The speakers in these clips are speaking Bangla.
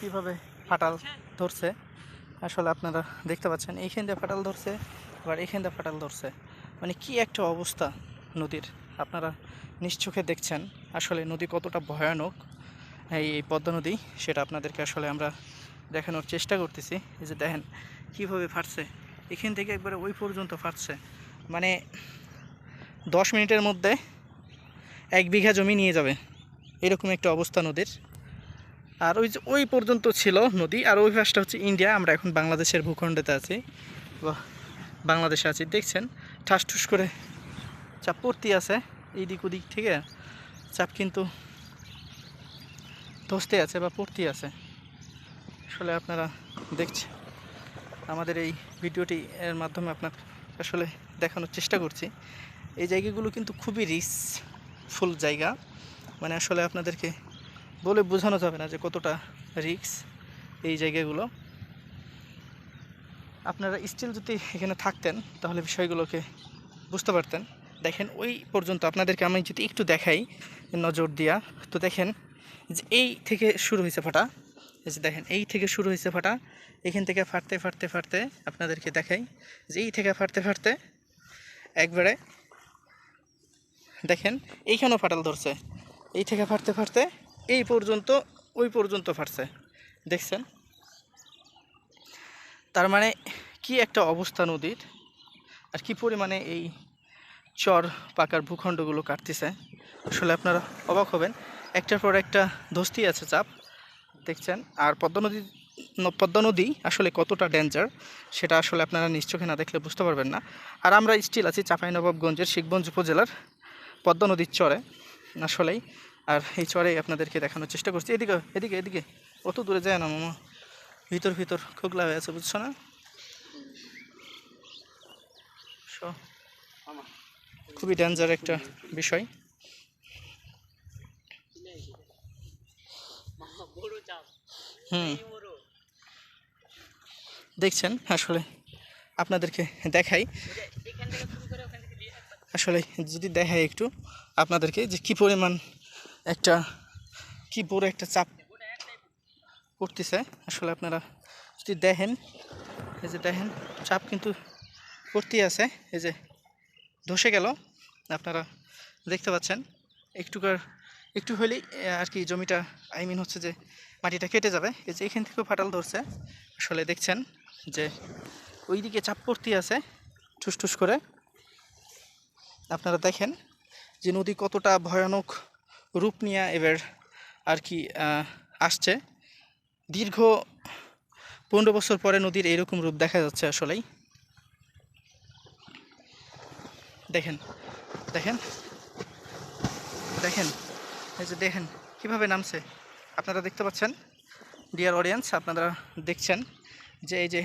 কীভাবে ফাটাল ধরছে? আসলে আপনারা দেখতে পাচ্ছেন, এইখান দিয়ে ফাটাল ধরছে, আবার এইখান দিয়ে ফাটাল ধরছে। মানে কি একটা অবস্থা নদীর? আপনারা নিশ্চোখে দেখছেন আসলে নদী কতটা ভয়ানক, এই পদ্মা নদী, সেটা আপনাদেরকে আসলে আমরা দেখানোর চেষ্টা করতেছি। এই যে দেখেন, কীভাবে ফাটছে, এখান থেকে একবারে ওই পর্যন্ত ফাটছে। মানে দশ মিনিটের মধ্যে এক বিঘা জমি নিয়ে যাবে, এরকম একটা অবস্থা নদীর। আর ওই যে ওই পর্যন্ত ছিল নদী, আর ওই পাশটা হচ্ছে ইন্ডিয়া, আমরা এখন বাংলাদেশের ভূখণ্ডেতে আছি। বাংলাদেশে আছি, দেখছেন ঠাস ঠুস করে চাপ পড়তি আছে। এই দিক ওদিক থেকে চাপ কিন্তু ধসতে আছে বা পড়তে আছে। আসলে আপনারা দেখছেন, আমাদের এই ভিডিওটি এর মাধ্যমে আপনার আসলে দেখানোর চেষ্টা করছি। এই জায়গাগুলো কিন্তু খুবই রিস্কফুল জায়গা। মানে আসলে আপনাদেরকে বলে বোঝানো যাবে না যে কতটা রিক্স এই জায়গাগুলো। আপনারা স্টিল যদি এখানে থাকতেন, তাহলে বিষয়গুলোকে বুঝতে পারতেন। দেখেন, ওই পর্যন্ত আপনাদেরকে আমি যদি একটু দেখাই নজর দিয়া, তো দেখেন যে এই থেকে শুরু হয়েছে ফাটা। যে দেখেন, এই থেকে শুরু হয়েছে ফাটা। এখান থেকে ফাটতে ফাটতে ফাটতে আপনাদেরকে দেখাই যে এই থেকে ফাটতে ফাটতে একবারে দেখেন, এইখানেও ফাটাল ধরছে। এই থেকে ফাটতে ফাটতে এই পর্যন্ত, ওই পর্যন্ত ফাটছে। দেখছেন? তার মানে কি একটা অবস্থা নদীর, আর কি পরিমাণে এই চর পাকার ভূখণ্ডগুলো কাটতেছে। আসলে আপনারা অবাক হবেন, একটার পর একটা ধস্তি আছে চাপ, দেখছেন? আর পদ্মা নদী পদ্মা নদী আসলে কতটা ডেঞ্জার সেটা আসলে আপনারা নিশ্চোখে না দেখলে বুঝতে পারবেন না। আর আমরা স্টিল আছি চাঁপাইনবাবগঞ্জের শিখগঞ্জ উপজেলার পদ্মা নদীর চরে, আসলেই। আর এই চরে আপনাদেরকে দেখানোর চেষ্টা করছি। এদিকে এদিকে এদিকে। অত দূরে যায় না, মামা। ভিতর ভিতর, খোকলা হয়ে আছে, বুঝছ না? খুবই ডেঞ্জার একটা বিষয়। হুম। দেখছেন, আসলে আপনাদেরকে দেখাই। আসলে যদি দেখাই একটু আপনাদেরকে যে কি পরিমাণ একটা, কি বড় একটা চাপ পড়তেছে। আসলে আপনারা যদি দেখেন, এই যে দেখেন, চাপ কিন্তু পড়তেই আছে। এই যে ধসে গেল, আপনারা দেখতে পাচ্ছেন। একটুকার, একটু হলেই আর কি জমিটা আই মিন হচ্ছে যে মাটিটা কেটে যাবে। এই যে এখান থেকেও ফাটাল ধরছে। আসলে দেখছেন যে ওইদিকে চাপ পড়তেই আছে ঠুস ঠুস করে। আপনারা দেখেন যে নদী কতটা ভয়ানক রূপ নিয়ে এবার আর কি আসছে। দীর্ঘ পনেরো বছর পরে নদীর এইরকম রূপ দেখা যাচ্ছে আসলেই। দেখেন দেখেন দেখেন, এই যে দেখেন কীভাবে নামছে। আপনারা দেখতে পাচ্ছেন ডিয়ার অডিয়েন্স আপনারা দেখছেন যে এই যে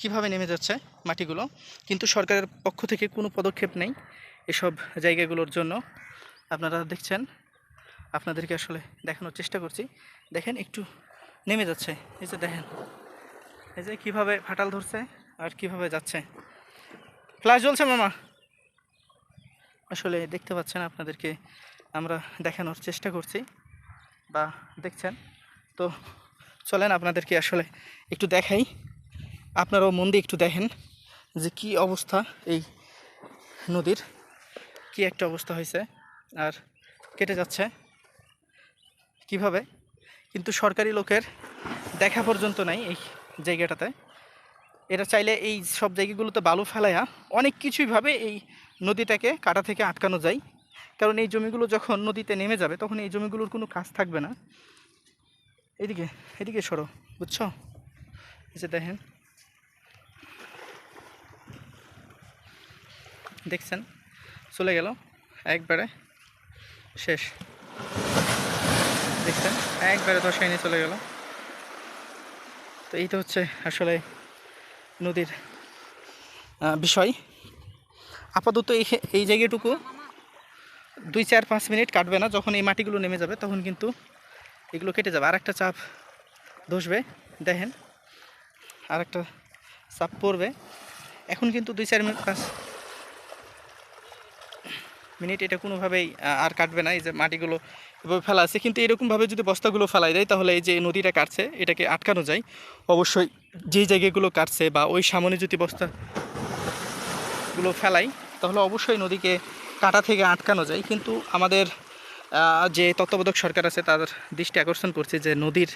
কীভাবে নেমে যাচ্ছে মাটিগুলো। কিন্তু সরকারের পক্ষ থেকে কোনো পদক্ষেপ নেই এসব জায়গাগুলোর জন্য। আপনারা দেখছেন, আপনাদেরকে আসলে দেখানোর চেষ্টা করছি। দেখেন, একটু নেমে যাচ্ছে। এই যে দেখেন, এই যে কীভাবে ফাটাল ধরছে আর কীভাবে যাচ্ছে। ফ্লাশ জ্বলছে মামা। আসলে দেখতে পাচ্ছেন আপনাদেরকে, আমরা দেখানোর চেষ্টা করছি বা দেখছেন। তো চলেন আপনাদেরকে আসলে একটু দেখাই। আপনারাও মন দিয়ে একটু দেখেন যে কি অবস্থা এই নদীর, কি একটা অবস্থা হয়েছে আর কেটে যাচ্ছে কীভাবে। কিন্তু সরকারি লোকের দেখা পর্যন্ত নাই এই জায়গাটাতে। এটা চাইলে এই সব জায়গাগুলোতে বালু ফেলাইয়া অনেক কিছুইভাবে এই নদীটাকে কাটা থেকে আটকানো যায়। কারণ এই জমিগুলো যখন নদীতে নেমে যাবে, তখন এই জমিগুলোর কোনো কাজ থাকবে না। এদিকে এদিকে সরো, বুঝছ? যে দেখেন। দেখছেন? চলে গেল। একবারে শেষ। দেখছেন? একবারে দশাই নিয়ে চলে গেল। তো এই তো হচ্ছে আসলে নদীর বিষয়। আপাতত এই এই জায়গাটুকু দুই চার পাঁচ মিনিট কাটবে না। যখন এই মাটিগুলো নেমে যাবে, তখন কিন্তু এগুলো কেটে যাবে। আর একটা চাপ ধসবে, দেখেন। আর একটা চাপ পড়বে। এখন কিন্তু দুই চার মিনিট, পাঁচ মিনিট এটা কোনোভাবেই আর কাটবে না। এই যে মাটিগুলো এভাবে ফেলা আছে। কিন্তু এরকমভাবে যদি বস্তাগুলো ফেলাই দেয়, তাহলে এই যে নদীটা কাটছে, এটাকে আটকানো যায়। অবশ্যই যেই জায়গাগুলো কাটছে বা ওই সামনে যদি বস্তাগুলো ফেলাই, তাহলে অবশ্যই নদীকে কাটা থেকে আটকানো যায়। কিন্তু আমাদের যে তত্ত্বাবধায়ক সরকার আছে তাদের দৃষ্টি আকর্ষণ করছে যে নদীর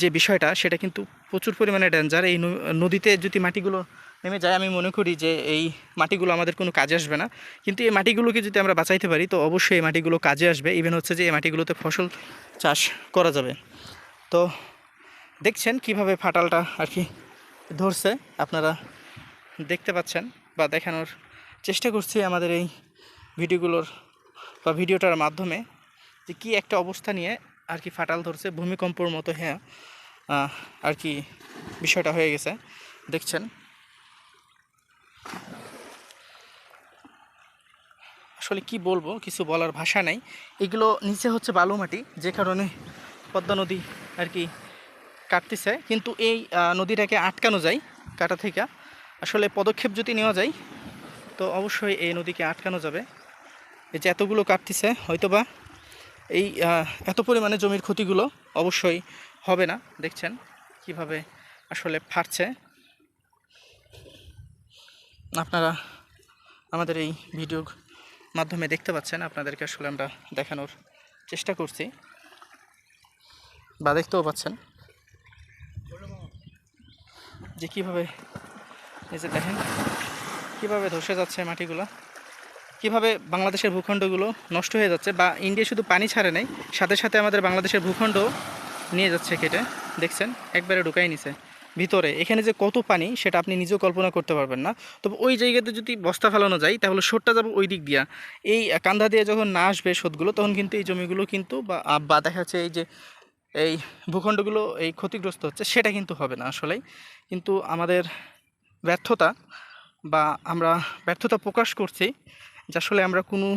যে বিষয়টা, সেটা কিন্তু প্রচুর পরিমাণে ডেঞ্জার এই নদীতে যদি মাটিগুলো নেমে যায়, আমি মনে করি যে এই মাটিগুলো আমাদের কোনো কাজে আসবে না। কিন্তু এই মাটিগুলোকে যদি আমরা বাঁচাইতে পারি, তো অবশ্যই এই মাটিগুলো কাজে আসবে। ইভেন হচ্ছে যে এই মাটিগুলোতে ফসল চাষ করা যাবে। তো দেখছেন কীভাবে ফাটালটা আর কি ধরছে। আপনারা দেখতে পাচ্ছেন। বা দেখানোর চেষ্টা করছি আমাদের এই ভিডিওগুলোর বা ভিডিওটার মাধ্যমে যে কি একটা অবস্থা নিয়ে আর কি ফাটাল ধরছে, ভূমিকম্পর মতো হ্যাঁ আর কি বিষয়টা হয়ে গেছে। দেখছেন? আসলে কি বলব, কিছু বলার ভাষা নাই। এগুলো নিচে হচ্ছে বালু মাটি যে কারণে পদ্মা নদী আর কি কাটতেছে। কিন্তু এই নদীটাকে আটকানো যায় কাটা থেকে। আসলে পদক্ষেপ যদি নেওয়া যায়, তো অবশ্যই এই নদীকে আটকানো যাবে। এই যে এতগুলো কাটতেছে, হয়তোবা এই এত পরিমাণে জমির ক্ষতিগুলো অবশ্যই হবে না। দেখছেন কীভাবে আসলে ফাটছে। আপনারা আমাদের এই ভিডিওর মাধ্যমে দেখতে পাচ্ছেন, আপনাদেরকে আসলে আমরা দেখানোর চেষ্টা করছি। বা দেখতেও পাচ্ছেন যে কীভাবে এই যে দেখেন, কীভাবে ধসে যাচ্ছে মাটিগুলো, কীভাবে বাংলাদেশের ভূখণ্ডগুলো নষ্ট হয়ে যাচ্ছে বা ইন্ডিয়া শুধু পানি ছাড়ে নাই, সাথে সাথে আমাদের বাংলাদেশের ভূখণ্ড নিয়ে যাচ্ছে কেটে, দেখছেন? একবারে ঢুকাই নিছে। ভিতরে, এখানে যে কত পানি, সেটা আপনি নিজেও কল্পনা করতে পারবেন না। তবে ওই জায়গাতে যদি বস্তা ফেলানো যায়, তাহলে সোটটা যাবে ওই দিক দিয়া। এই কান্ধা দিয়ে যখন না আসবে সোদগুলো তখন কিন্তু এই জমিগুলো কিন্তু বা দেখা যাচ্ছে এই যে এই ভূখণ্ডগুলো এই ক্ষতিগ্রস্ত হচ্ছে, সেটা কিন্তু হবে না আসলেই। কিন্তু আমাদের ব্যর্থতা বা আমরা ব্যর্থতা প্রকাশ করছি, যে আসলে আমরা কোনো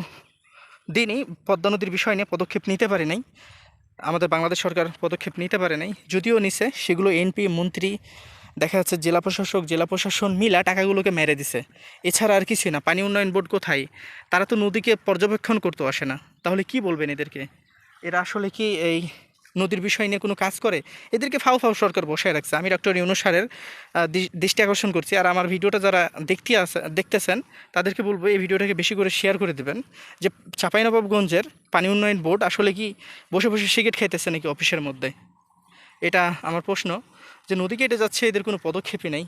দিনই পদ্মা নদীর বিষয় নিয়ে পদক্ষেপ নিতে পারি নাই। আমাদের বাংলাদেশ সরকার পদক্ষেপ নিতে পারে নাই। যদিও নিছে, সেগুলো এনপি, মন্ত্রী, দেখা যাচ্ছে জেলা প্রশাসক, জেলা প্রশাসন মিলা টাকাগুলোকে মেরে দিছে। এছাড়া আর কিছুই না, পানি উন্নয়ন বোর্ড কোথায়? তারা তো নদীকে পর্যবেক্ষণ করতে আসে না। তাহলে কি বলবেন এদেরকে? এরা আসলে কি এই নদীর বিষয় নিয়ে কোনো কাজ করে, এদেরকে ফাও ফাও সরকার বসায় রাখছে। আমি ডক্টর ইউনুসারের দৃষ্টি আকর্ষণ করছি। আর আমার ভিডিওটা যারা দেখতে আছে দেখতেছেন, তাদেরকে বলব এই ভিডিওটাকে বেশি করে শেয়ার করে দেবেন। যে চাঁপাইনবাবগঞ্জের পানি উন্নয়ন বোর্ড আসলে কি বসে বসে সিগারেট খাইতেছে নাকি অফিসের মধ্যে? এটা আমার প্রশ্ন। যে নদী কেটে যাচ্ছে, এদের কোনো পদক্ষেপই নেই।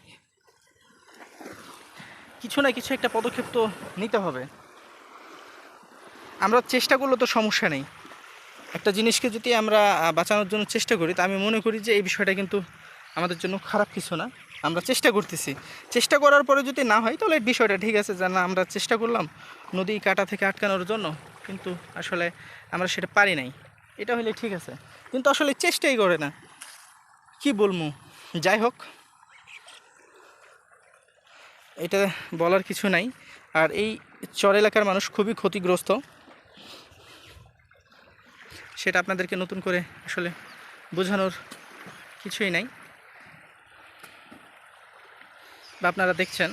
কিছু না কিছু একটা পদক্ষেপ তো নিতে হবে। আমরা চেষ্টা করলে তো সমস্যা নেই। একটা জিনিসকে যদি আমরা বাঁচানোর জন্য চেষ্টা করি, তা আমি মনে করি যে এই বিষয়টা কিন্তু আমাদের জন্য খারাপ কিছু না। আমরা চেষ্টা করতেছি। চেষ্টা করার পরে যদি না হয়, তাহলে বিষয়টা ঠিক আছে যে না, আমরা চেষ্টা করলাম নদী কাটা থেকে আটকানোর জন্য, কিন্তু আসলে আমরা সেটা পারি নাই। এটা হলে ঠিক আছে। কিন্তু আসলে চেষ্টাই করে না। কি বলব? যাই হোক। এটা বলার কিছু নাই। আর এই চর এলাকার মানুষ খুবই ক্ষতিগ্রস্ত। সেটা আপনাদেরকে নতুন করে আসলে বোঝানোর কিছুই নাই। বা আপনারা দেখছেন।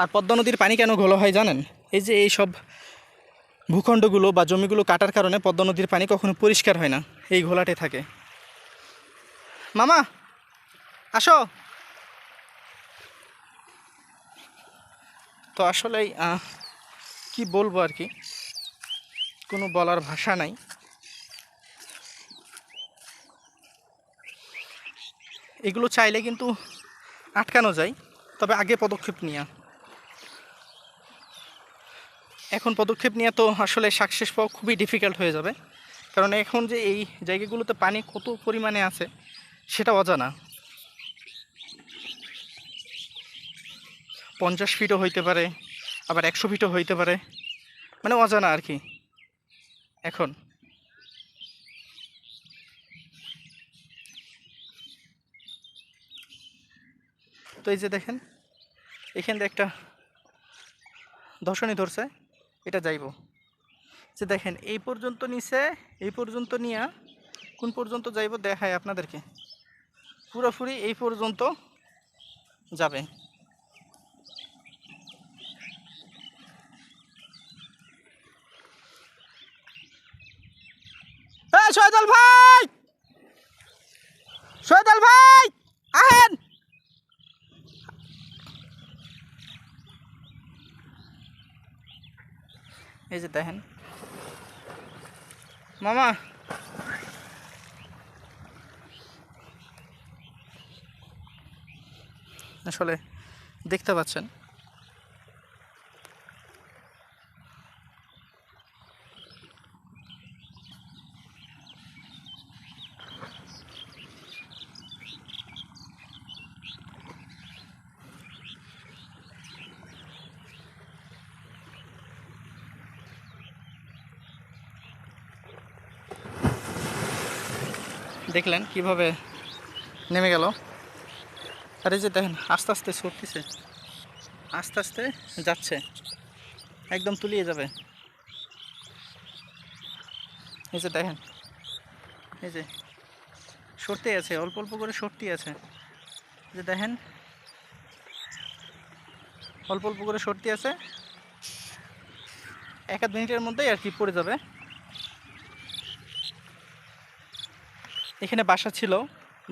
আর পদ্মা নদীর পানি কেন ঘোলা হয় জানেন? এই যে এই সব ভূখণ্ডগুলো বা জমিগুলো কাটার কারণে পদ্মা নদীর পানি কখনো পরিষ্কার হয় না, এই ঘোলাটে থাকে। মামা, আসো। তো আসলেই কি বলব আর কি? কোনো বলার ভাষা নাই। এগুলো চাইলে কিন্তু আটকানো যায়, তবে আগে পদক্ষেপ নেওয়া এখন পদক্ষেপ নেওয়া তো আসলে সাকসেস পাওয়া খুবই ডিফিকাল্ট হয়ে যাবে, কারণ এখন যে এই জায়গাগুলোতে পানি কত পরিমাণে আছে সেটা অজানা। পঞ্চাশ ফিটও হইতে পারে, আবার একশো ফিটও হইতে পারে মানে অজানা আর কি। এখন তো এই যে দেখেন, এখান দিয়ে একটা ধর্ষণী ধরছে, এটা যাইব। যে দেখেন, এই পর্যন্ত নিচে এই পর্যন্ত নিয়ে, কোন পর্যন্ত যাইব দেখায় আপনাদেরকে। পুরোপুরি এই পর্যন্ত যাবে। ভাই! শহীদুল ভাই! আহেন! এই যে দেখেন। মামা। আসলে দেখতে পাচ্ছেন। দেখলেন কীভাবে নেমে গেল? আর এই যে দেখেন, আস্তে আস্তে সরতেছে আস্তে আস্তে যাচ্ছে। একদম তুলিয়ে যাবে। এই যে দেখেন, এই যে সরতেই আছে, অল্প অল্প করে সরতেই আছে। যে দেখেন, অল্প অল্প করে সরতে আছে। এক আধ মিনিটের মধ্যেই আর কি পড়ে যাবে। এখানে বাসা ছিল,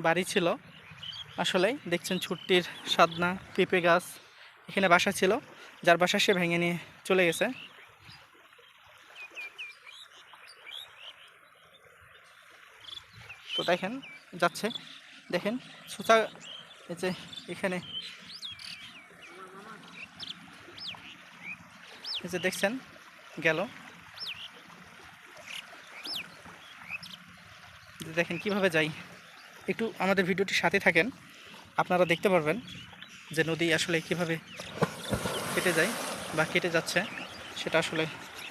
বাড়ি ছিল। আসলে দেখছেন ছুট্টির সাদনা পেঁপে গাছ এখানে বাসা ছিল, যার বাসা সে ভেঙে নিয়ে চলে গেছে। তো দেখেন, যাচ্ছে, দেখেন সুচা এই এখানে। এই যে দেখছেন, গেল। দেখেন কীভাবে যাই। একটু আমাদের ভিডিওটির সাথে থাকেন, আপনারা দেখতে পারবেন যে নদী আসলে কীভাবে কেটে যায় বা কেটে যাচ্ছে, সেটা আসলে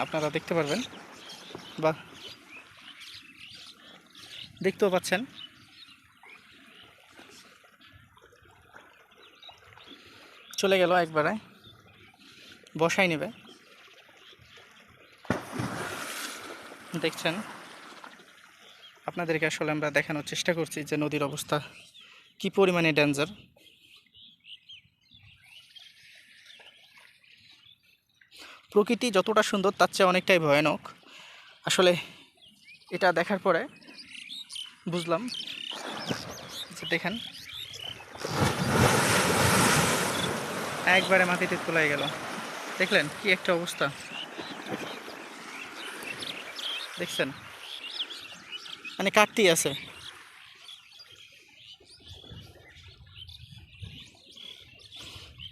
আপনারা দেখতে পারবেন বা দেখতেও পাচ্ছেন। চলে গেল একবারে, বসাই নেবে। দেখছেন আপনাদেরকে আসলে আমরা দেখানোর চেষ্টা করছি যে নদীর অবস্থা কি পরিমাণে ডেঞ্জার প্রকৃতি যতটা সুন্দর, তার চেয়ে অনেকটাই ভয়ানক। আসলে এটা দেখার পরে বুঝলাম দেখেন, একবারে মাটিতে তোলাই গেল। দেখলেন কি একটা অবস্থা? দেখছেন? মানে কাটতেই আছে।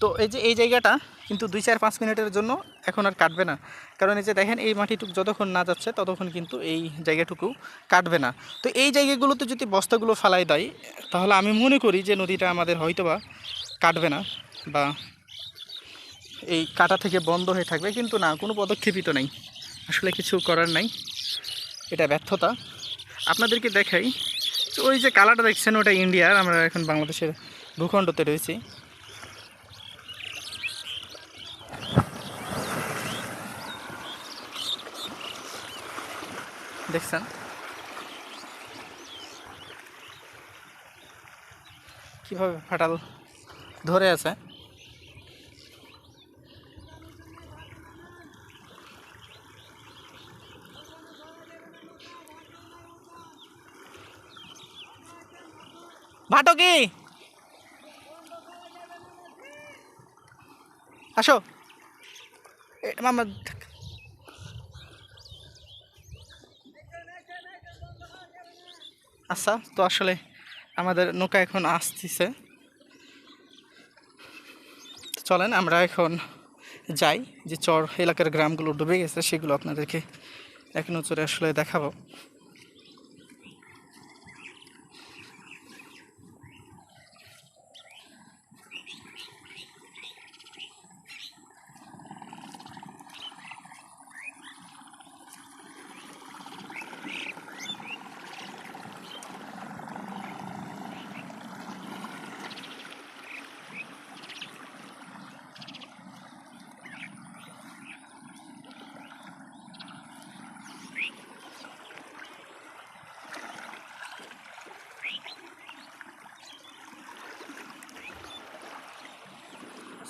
তো এই যে, এই জায়গাটা কিন্তু দুই চার পাঁচ মিনিটের জন্য এখন আর কাটবে না। কারণ এই যে দেখেন, এই মাটিটুকু যতক্ষণ না যাচ্ছে, ততক্ষণ কিন্তু এই জায়গাটুকু কাটবে না। তো এই জায়গাগুলোতে যদি বস্তাগুলো ফালাই দেয়, তাহলে আমি মনে করি যে নদীটা আমাদের হয়তোবা কাটবে না বা এই কাটা থেকে বন্ধ হয়ে থাকবে। কিন্তু না, কোনো পদক্ষেপই তো নেই। আসলে কিছু করার নাই। এটা ব্যর্থতা। আপনাদেরকে দেখাই। তো ওই যে কালারটা দেখছেন, ওটা ইন্ডিয়ার। আমরা এখন বাংলাদেশের ভূখণ্ডতে রয়েছি। দেখছেন? কীভাবে ফাটাল ধরে আছে? ভাটকি আসো। মামা আচ্ছা তো আসলে আমাদের নৌকা এখন আসতেছে। চলেন, আমরা এখন যাই। যে চর এলাকার গ্রামগুলো ডুবে গেছে, সেগুলো আপনাদেরকে এক নজরে আসলে দেখাবো।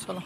চলো